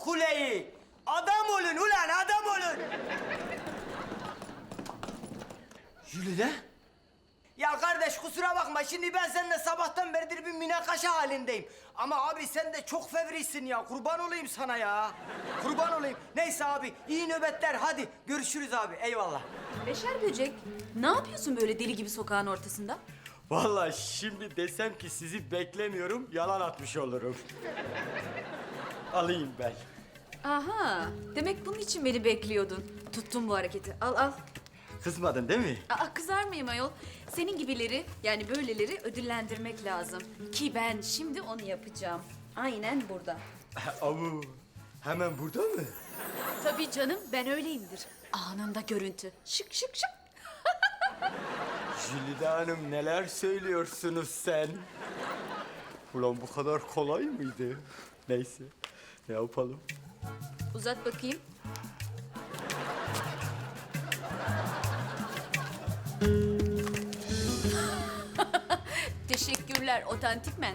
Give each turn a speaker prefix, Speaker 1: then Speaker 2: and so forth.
Speaker 1: kuleyi. Adam olun ulan adam olun. Jülide? Ya kardeş kusura bakma şimdi ben seninle sabahtan beridir bir münakaşa halindeyim. Ama abi sen de çok fevrisin ya kurban olayım sana ya. Kurban olayım. Neyse abi iyi nöbetler hadi görüşürüz abi eyvallah.
Speaker 2: Beşer böcek, ne yapıyorsun böyle deli gibi sokağın ortasında?
Speaker 1: Vallahi şimdi desem ki sizi beklemiyorum yalan atmış olurum. Alayım ben.
Speaker 2: Aha, demek bunun için beni bekliyordun. Tuttum bu hareketi. Al al.
Speaker 1: Kızmadın değil mi?
Speaker 2: Aa, kızar mıyım ayol? Senin gibileri, yani böyleleri ödüllendirmek lazım. Ki ben şimdi onu yapacağım. Aynen burada.
Speaker 1: Avu hemen burada mı?
Speaker 2: Tabii canım, ben öyleyimdir. Anında görüntü. Şık şık şık.
Speaker 1: Jülide Hanım neler söylüyorsunuz sen? Ulan bu kadar kolay mıydı? Neyse yapalım?
Speaker 2: Uzat bakayım. Teşekkürler otantik men.